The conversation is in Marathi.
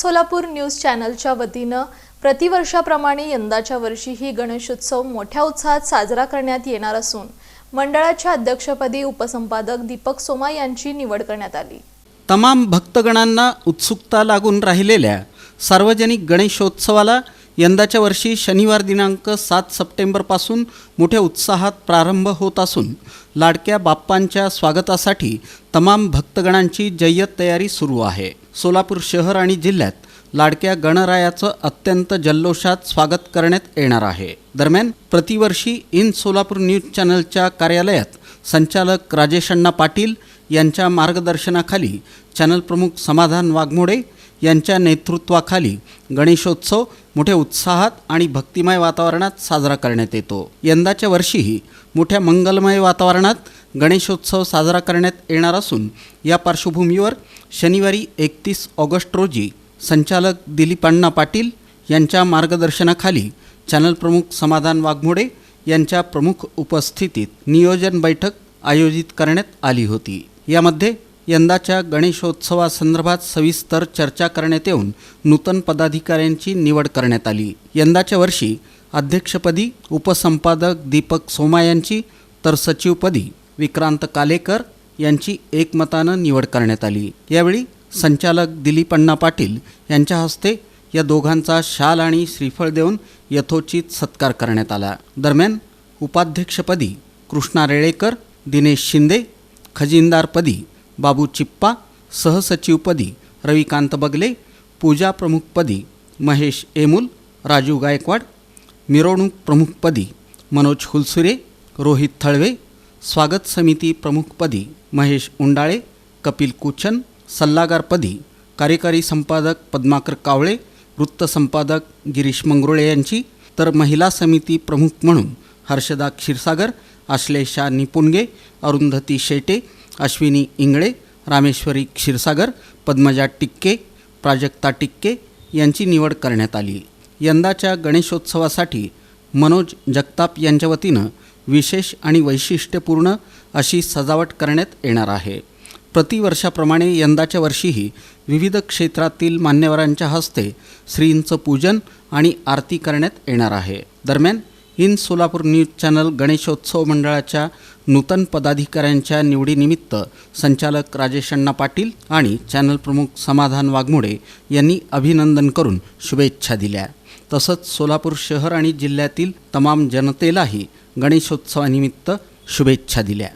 सोलापूर न्यूज चॅनलच्या वतीनं प्रतिवर्षाप्रमाणे यंदाच्या वर्षीही गणेशोत्सव मोठ्या उत्साहात साजरा करण्यात येणार असून मंडळाच्या अध्यक्षपदी उपसंपादक दीपक सोमा यांची निवड करण्यात आली. तमाम भक्तगणांना उत्सुकता लागून राहिलेल्या सार्वजनिक गणेशोत्सवाला यंदाच्या वर्षी शनिवार दिनांक सात सप्टेंबरपासून मोठ्या उत्साहात प्रारंभ होत असून लाडक्या बाप्पांच्या स्वागतासाठी तमाम भक्तगणांची जय्यत तयारी सुरू आहे. सोलापूर शहर आणि जिल्ह्यात लाडक्या गणरायाचं अत्यंत जल्लोषात स्वागत करण्यात येणार आहे. दरम्यान प्रतिवर्षी इन सोलापूर न्यूज चॅनलच्या कार्यालयात संचालक राजेश अण्णा पाटील यांच्या मार्गदर्शनाखाली चॅनल प्रमुख समाधान वाघमोडे यांच्या नेतृत्वाखाली गणेशोत्सव मोठ्या उत्साहात आणि भक्तिमय वातावरणात साजरा करण्यात येतो. यंदाच्या वर्षीही मोठ्या मंगलमय वातावरणात गणेशोत्सव साजरा करण्यात येणार असून या पार्श्वभूमीवर शनिवारी एकतीस ऑगस्ट रोजी संचालक दिलीप अण्णा पाटील यांच्या मार्गदर्शनाखाली चॅनल प्रमुख समाधान वाघमोडे यांच्या प्रमुख उपस्थितीत नियोजन बैठक आयोजित करण्यात आली होती. यामध्ये यंदाच्या गणेशोत्सवासंदर्भात सविस्तर चर्चा करण्यात येऊन नूतन पदाधिकाऱ्यांची निवड करण्यात आली. यंदाच्या वर्षी अध्यक्षपदी उपसंपादक दीपक सोमा यांची तर सचिवपदी विक्रांत कालेकर यांची एकमतानं निवड करण्यात आली. यावेळी संचालक दिलीप अण्णा पाटील यांच्या हस्ते या दोघांचा शाल आणि श्रीफळ देऊन यथोचित सत्कार करण्यात आला. दरम्यान उपाध्यक्षपदी कृष्णा रेळेकर दिनेश शिंदे खजिनदारपदी बाबू चिप्पा सहसचिवपदी रविकांत बगले पूजा प्रमुखपदी महेश एमुल राजू गायकवाड मिरवणूक प्रमुखपदी मनोज हुलसुरे रोहित थळवे स्वागत समिती प्रमुखपदी महेश उंडाळे कपिल कुचन सल्लागारपदी कार्यकारी संपादक पद्माकर कावळे वृत्तसंपादक गिरीश मंगरुळे यांची तर महिला समिती प्रमुख म्हणून हर्षदा क्षीरसागर आश्लेषा निपुणगे अरुंधती शेटे अश्विनी इंगळे रामेश्वरी क्षीरसागर पद्मजा टिक्के प्राजक्ता टिक्के यांची निवड करण्यात आली. यंदाच्या गणेशोत्सवासाठी मनोज जगताप यांच्या वतीनं विशेष आणि वैशिष्ट्यपूर्ण अशी सजावट करण्यात येणार आहे. प्रतिवर्षाप्रमाणे यंदाच्या वर्षीही विविध क्षेत्रातील मान्यवरांच्या हस्ते श्रींचं पूजन आणि आरती करण्यात येणार आहे. दरम्यान in Solapur news channel Ganeshotsav मंडळाच्या नूतन पदाधिकाऱ्यांच्या निवडीनिमित्त संचालक राजेश अण्णा पाटील आणि चॅनल प्रमुख समाधान वाघमोडे यांनी अभिनंदन करून शुभेच्छा दिल्या. तसंच सोलापूर शहर आणि जिल्ह्यातील तमाम जनतेलाही गणेशोत्सवानिमित्त शुभेच्छा दिल्या.